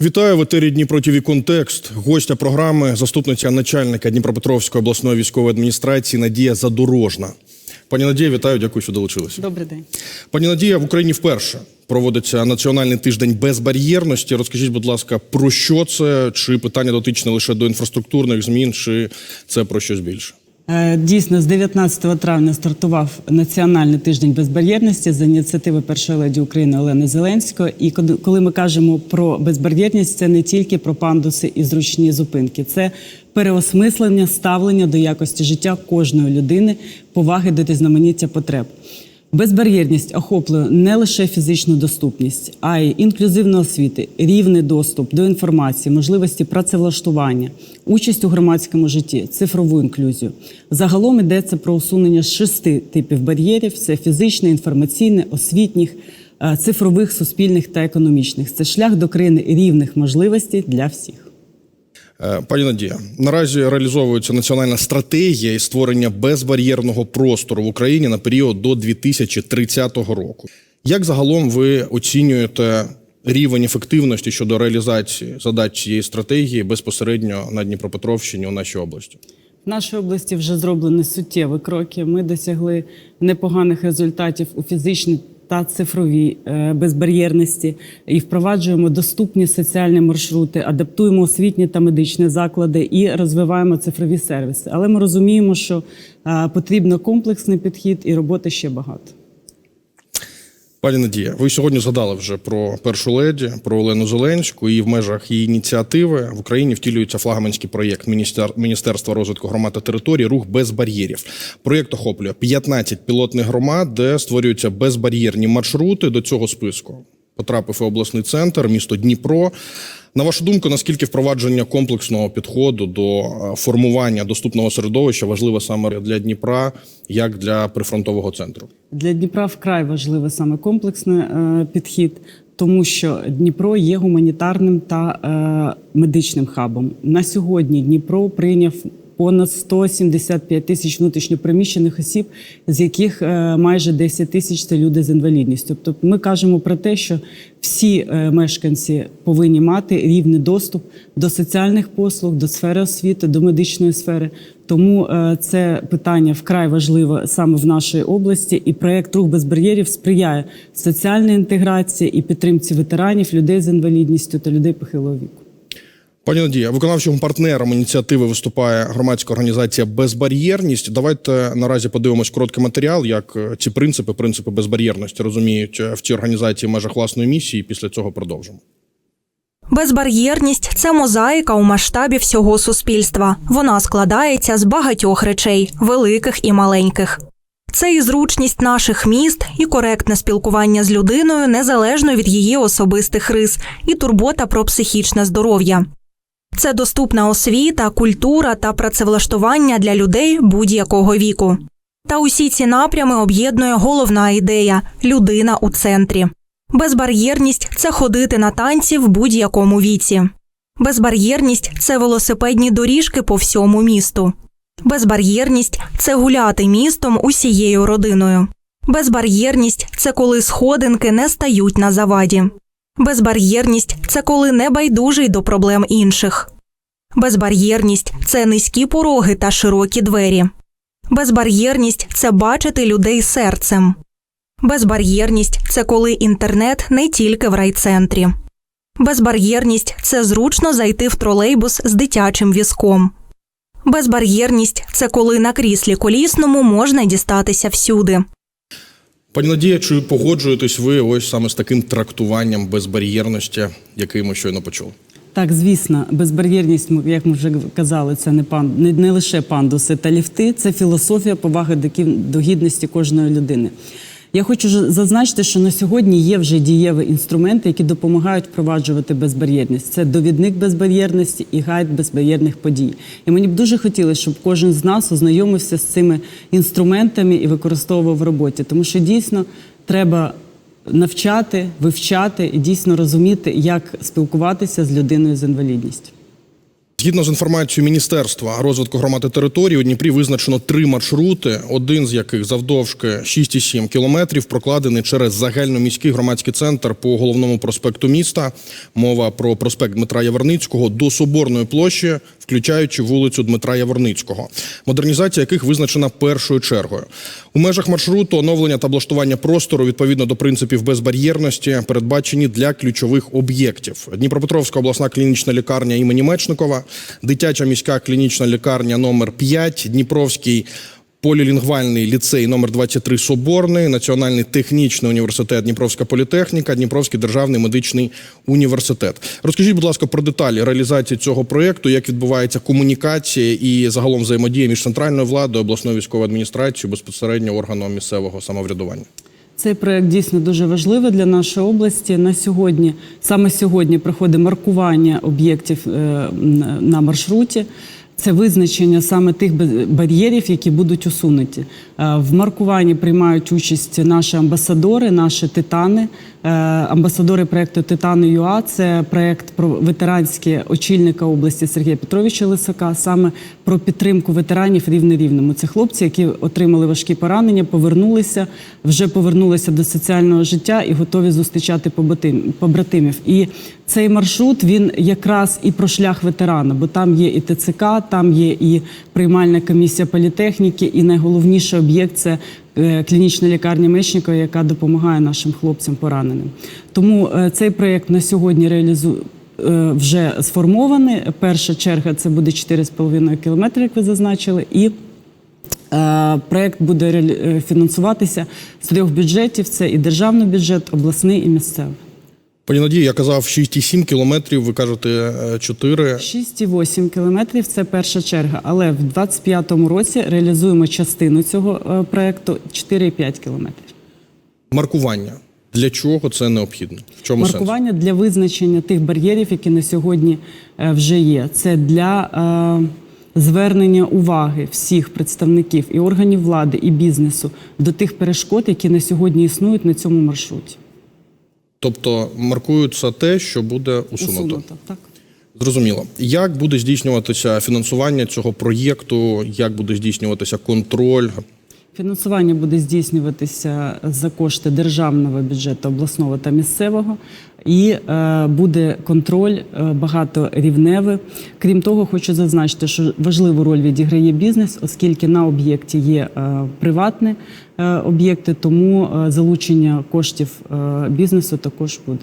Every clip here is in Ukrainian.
Вітаю в етері Дніпро ТВ Контекст. Гостя програми, заступниця начальника Дніпропетровської обласної військової адміністрації Надія Задорожна. Пані Надія, вітаю, дякую, що долучилися. Добрий день. Пані Надія, в Україні вперше проводиться національний тиждень безбар'єрності. Розкажіть, будь ласка, про що це? Чи питання дотичне лише до інфраструктурних змін, чи це про щось більше? Е, Дійсно, з 19 травня стартував національний тиждень безбар'єрності за ініціативи першої леді України Олени Зеленської. І коли- ми кажемо про безбар'єрність, це не тільки про пандуси і зручні зупинки, це переосмислення ставлення до якості життя кожної людини, поваги до різноманіття потреб. Безбар'єрність охоплює не лише фізичну доступність, а й інклюзивну освіти, рівний доступ до інформації, можливості працевлаштування, участь у громадському житті, цифрову інклюзію. Загалом йдеться про усунення шести типів бар'єрів: це фізичне, інформаційне, освітніх, е, цифрових, суспільних та економічних. Це шлях до країни рівних можливостей для всіх. Е, Пані Надія, наразі реалізовується національна стратегія із створення безбар'єрного простору в Україні на період до 2030 року. Як загалом ви оцінюєте рівень ефективності щодо реалізації задач цієї стратегії безпосередньо на Дніпропетровщині у нашій області? В нашій області вже зроблені суттєві кроки. Ми досягли непоганих результатів у фізичній та цифровій е, безбар'єрності і впроваджуємо доступні соціальні маршрути, адаптуємо освітні та медичні заклади і розвиваємо цифрові сервіси. Але ми розуміємо, що е, потрібно комплексний підхід і роботи ще багато. Пані Надія, ви сьогодні згадали вже про першу леді, про Олену Зеленську, і в межах її ініціативи в Україні втілюється флагманський проєкт Міністер... Міністерства розвитку громад та територій Рух без бар'єрів. Проєкт охоплює 15 пілотних громад, де створюються безбар'єрні маршрути до цього списку. Потрапив і обласний центр, місто Дніпро. На вашу думку, наскільки впровадження комплексного підходу до е, формування доступного середовища важливе саме для Дніпра, як для прифронтового центру? Для Дніпра вкрай важливий саме комплексний е, підхід, тому що Дніпро є гуманітарним та е, медичним хабом. На сьогодні Дніпро прийняв понад 175 тисяч внутрішньопереміщених осіб, з яких е, майже 10 тисяч це люди з інвалідністю. Тобто ми кажемо про те, що всі е, мешканці повинні мати рівний доступ до соціальних послуг, до сфери освіти, до медичної сфери. Тому е, це питання вкрай важливе саме в нашій області, і проект рух без бар'єрів сприяє соціальній інтеграції і підтримці ветеранів, людей з інвалідністю та людей похилого віку. Пані Надія, виконавчим партнером ініціативи виступає громадська організація Безбар'єрність. Давайте наразі подивимось короткий матеріал, як е, ці принципи, принципи безбар'єрності розуміють е, в цій організації в межах власної місії. Після цього продовжимо. Безбар'єрність це мозаїка у масштабі всього суспільства. Вона складається з багатьох речей, великих і маленьких. Це і зручність наших міст, і коректне спілкування з людиною незалежно від її особистих рис, і турбота про психічне здоров'я. Це доступна освіта, культура та працевлаштування для людей будь-якого віку. Та усі ці напрями об'єднує головна ідея людина у центрі. Безбар'єрність це ходити на танці в будь-якому віці. Безбар'єрність це велосипедні доріжки по всьому місту. Безбар'єрність це гуляти містом усією родиною. Безбар'єрність це коли сходинки не стають на заваді. Безбар'єрність це коли не байдужий до проблем інших. Безбар'єрність це низькі пороги та широкі двері. Безбар'єрність це бачити людей серцем. Безбар'єрність це коли інтернет не тільки в райцентрі. Безбар'єрність це зручно зайти в тролейбус з дитячим візком. Безбар'єрність це коли на кріслі колісному можна дістатися всюди. Пані Надія, чи погоджуєтесь ви ось саме з таким трактуванням безбар'єрності, який ми щойно почули? Так, звісно, безбар'єрність, як ми вже казали, це не пан не, не лише пандуси та ліфти, це філософія поваги до, до гідності кожної людини. Я хочу зазначити, що на сьогодні є вже дієві інструменти, які допомагають впроваджувати безбар'єрність. Це довідник безбар'єрності і гайд безбар'єрних подій. І мені б дуже хотілося, щоб кожен з нас ознайомився з цими інструментами і використовував в роботі, тому що дійсно треба навчати, вивчати і дійсно розуміти, як спілкуватися з людиною з інвалідністю. Згідно з інформацією Міністерства розвитку громад і територій, у Дніпрі визначено три маршрути, один з яких завдовжки 6,7 кілометрів, прокладений через загальноміський громадський центр по головному проспекту міста. Мова про проспект Дмитра Яворницького до Соборної площі, включаючи вулицю Дмитра Яворницького, модернізація яких визначена першою чергою. У межах маршруту оновлення та облаштування простору відповідно до принципів безбар'єрності передбачені для ключових об'єктів: Дніпропетровська обласна клінічна лікарня імені Мечникова, дитяча міська клінічна лікарня номер 5 Дніпровський. Полілінгвальний ліцей номер 23 Соборний, Національний технічний університет Дніпровська політехніка, Дніпровський державний медичний університет. Розкажіть, будь ласка, про деталі реалізації цього проєкту, як відбувається комунікація і загалом взаємодія між центральною владою, обласною військовою адміністрацією, безпосередньо органом місцевого самоврядування. Цей проект дійсно дуже важливий для нашої області. На сьогодні, саме сьогодні, проходить маркування об'єктів е, на- на маршруті. Це визначення саме тих бар'єрів, які будуть усунуті. Е, В маркуванні приймають участь наші амбасадори, наші титани. Е, Амбасадори проекту Титани ЮА це проект про ветеранське очільника області Сергія Петровича Лисака, саме про підтримку ветеранів рівне рівному. Це хлопці, які отримали важкі поранення, повернулися, вже повернулися до соціального життя і готові зустрічати побратим- побратимів. І цей маршрут він якраз і про шлях ветерана, бо там є і ТЦК, там є і приймальна комісія політехніки, і найголовніший об'єкт це е, клінічна лікарня Мечникова, яка допомагає нашим хлопцям пораненим. Тому е, цей проєкт на сьогодні реалізує. е, Вже сформований. Перша черга це буде 4,5 кілометри, як ви зазначили, і е, проєкт буде фінансуватися з трьох бюджетів: це і державний бюджет, обласний і місцевий. Пані Надії, я казав 6,7 кілометрів, ви кажете е, 4. 6,8 кілометрів це перша черга, але в 25-му році реалізуємо частину цього е, проекту 4,5 кілометрів. Маркування. Для чого це необхідно? В чому сенс? Маркування для визначення тих бар'єрів, які на сьогодні е, вже є. Це для е, звернення уваги всіх представників і органів влади, і бізнесу до тих перешкод, які на сьогодні існують на цьому маршруті. Тобто маркується те, що буде усунуто. Усунуто, так. Зрозуміло. Як буде здійснюватися фінансування цього проєкту? Як буде здійснюватися контроль? Фінансування буде здійснюватися за кошти державного бюджету, обласного та місцевого, і е, буде контроль е, багаторівневий. Крім того, хочу зазначити, що важливу роль відіграє бізнес, оскільки на об'єкті є е, приватні об'єкти, тому залучення коштів бізнесу також буде.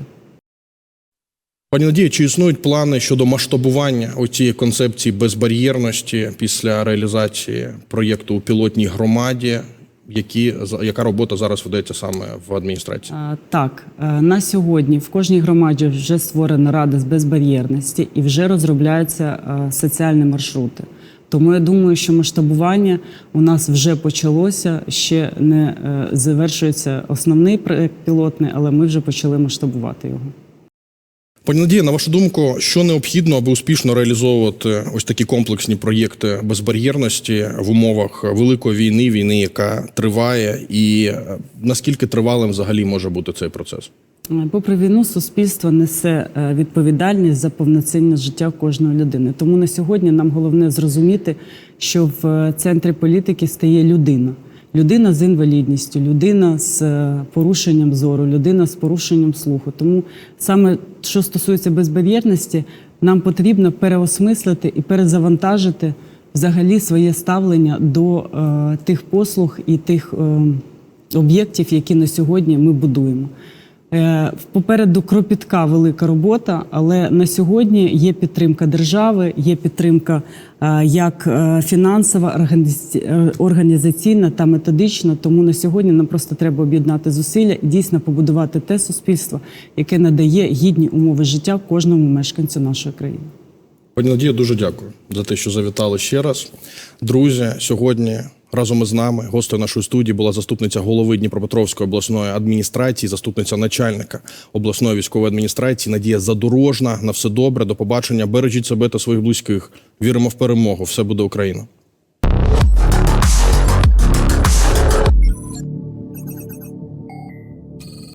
Пані Надія, чи існують плани щодо масштабування цієї концепції безбар'єрності після реалізації проєкту у пілотній громаді? Які яка робота зараз ведеться саме в адміністрації? Так, е, на сьогодні в кожній громаді вже створена рада з безбар'єрності і вже розробляються е, соціальні маршрути. Тому я думаю, що масштабування у нас вже почалося. Ще не е, завершується основний проект пілотний, але ми вже почали масштабувати його. Пані Надія, на вашу думку, що необхідно, аби успішно реалізовувати ось такі комплексні проєкти безбар'єрності в умовах великої війни, війни, яка триває, і е, наскільки тривалим взагалі може бути цей процес? Попри війну, суспільство несе е, відповідальність за повноцінне життя кожної людини. Тому на сьогодні нам головне зрозуміти, що в е, центрі політики стає людина. Людина з інвалідністю, людина з е, порушенням зору, людина з порушенням слуху. Тому саме що стосується безбар'єрності, нам потрібно переосмислити і перезавантажити взагалі своє ставлення до е, тих послуг і тих е, об'єктів, які на сьогодні ми будуємо. Е, Попереду кропітка велика робота, але на сьогодні є підтримка держави, є підтримка е, як е, фінансова, організаці- організаційна та методична. Тому на сьогодні нам просто треба об'єднати зусилля і дійсно побудувати те суспільство, яке надає гідні умови життя кожному мешканцю нашої країни. Пані Надія, дуже дякую за те, що завітали ще раз. Друзі, сьогодні разом із нами гостею нашої студії була заступниця голови Дніпропетровської обласної адміністрації, заступниця начальника обласної військової адміністрації Надія Задорожна. На все добре, до побачення. Бережіть себе та своїх близьких. Віримо в перемогу. Все буде Україна.